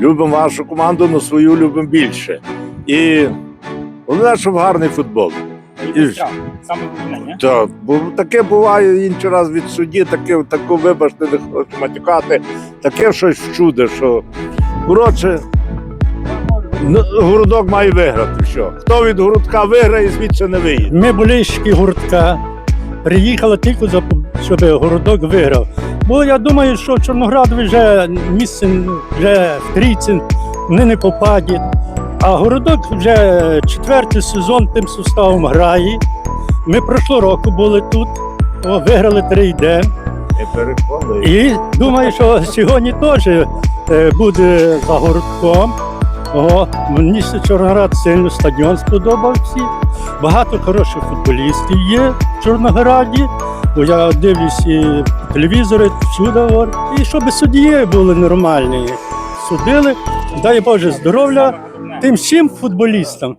Любимо вашу команду, але свою любимо більше. І головне, щоб гарний футбол. І- Саме головне. Так, бо таке буває інший раз від судді, таке, таке, вибачте, не хочу матюкати, таке щось чуде, що коротше, ну, городок має виграти. Що? Хто від городка виграє, звідси не виїде. Ми болельщики гуртка. Приїхали тільки за щоб городок виграв. Бо я думаю, що Чорноград вже місце вже в трійці, вони не попадуть. А городок вже четвертий сезон тим составом грає. Ми прошлого року були тут, о, виграли 3-1. Не переконую. І думаю, що сьогодні теж е, буде за городком. О, мені Чорноград сильно стадіон сподобався. Багато хороших футболістів є в Чорнограді. Бо я дивлюсь і телевізори, всюди. І щоб судді були нормальні. Судили, дай Боже здоров'я тим всім футболістам.